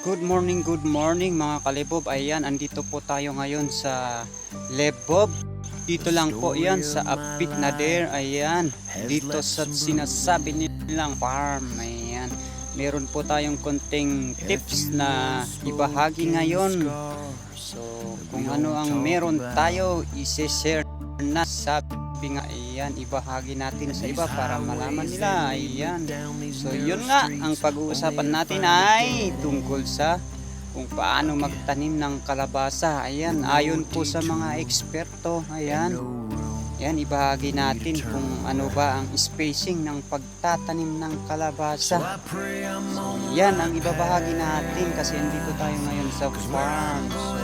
Good morning, good morning mga kalibob. Ayan, andito po tayo ngayon sa Lebob. Dito lang po yan sa Apit Nader. Ayan, dito sa sinasabi nilang farm. Ayan, meron po tayong konting tips na ibahagi ngayon. So, kung ano ang meron tayo, isi-share na sabi nga, ayan, ibahagi natin sa iba para malaman nila. Ayan. So, yun nga, ang pag-uusapan natin ay tungkol sa kung paano magtanim ng kalabasa. Ayan, ayon po sa mga eksperto. Ayan. Ayan, ibahagi natin kung ano ba ang spacing ng pagtatanim ng kalabasa. So, yan ang ibabahagi natin kasi andito tayo ngayon sa farm. So,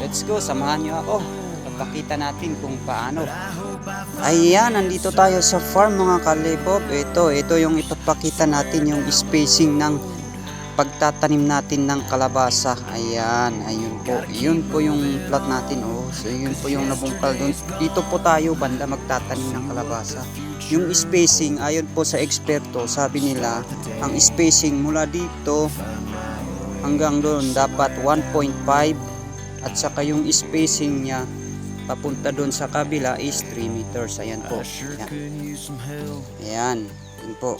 let's go, samahan niyo ako. Pagpakita natin kung paano. Ayan, nandito tayo sa farm mga kalibob. Ito, ito yung ipapakita natin yung spacing ng pagtatanim natin ng kalabasa. Ayan, ayun po. Yun po yung plot natin. Oh. So, yun po yung nabungkal doon. Dito po tayo banda magtatanim ng kalabasa. Yung spacing, ayon po sa eksperto, sabi nila, ang spacing mula dito hanggang doon dapat 1.5 at saka yung spacing niya papunta doon sa kabila is 3 meters. Ayan po. Ayan. Ayan. Yun po.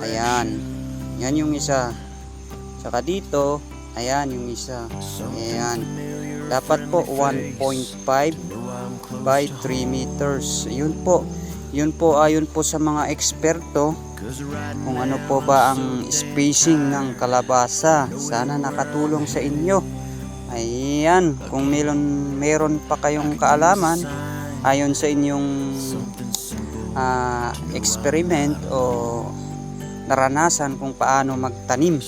Ayan. Yan yung isa. Saka dito, ayan yung isa. Ayan. Dapat po 1.5 by 3 meters. Yun po. Yun po ayon po sa mga eksperto kung ano po ba ang spacing ng kalabasa. Sana nakatulong sa inyo. Ayan, kung meron, meron pa kayong kaalaman ayon sa inyong ah, experiment o naranasan kung paano magtanim.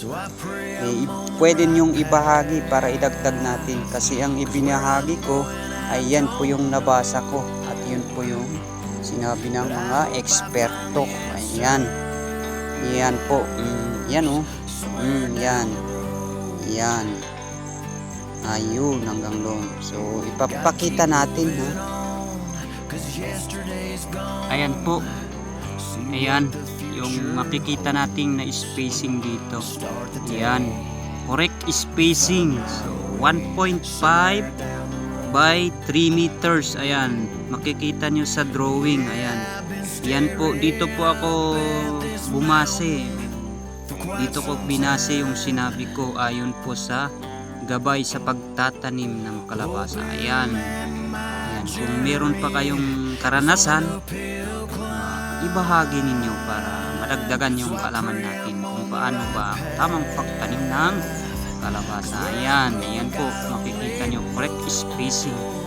Eh, pwede nyong ibahagi para idagdag natin kasi ang ibinahagi ko ay yan po yung nabasa ko at yun po yung sinabi ng mga eksperto. Ayan. Yan po. Mm, yan oh. Mm, yan. Yan. Ayun hanggang doon. So ipapakita natin ha. Ayan po. Ayan, yung makikita nating na spacing dito. Ayan, correct spacing. So, 1.5 by 3 meters. Ayan, makikita nyo sa drawing. Ayan, yan po, dito po ako bumase. Dito ko binase yung sinabi ko ayon po sa gabay sa pagtatanim ng kalabasa. Ayan. Ayan. Kung meron pa kayong karanasan, uh, ibahagi ninyo para madagdagan yung kaalaman natin kung paano ba ang tamang pagtanim ng kalabasa. Ayan, ayan po, makikita nyo, correct spacing.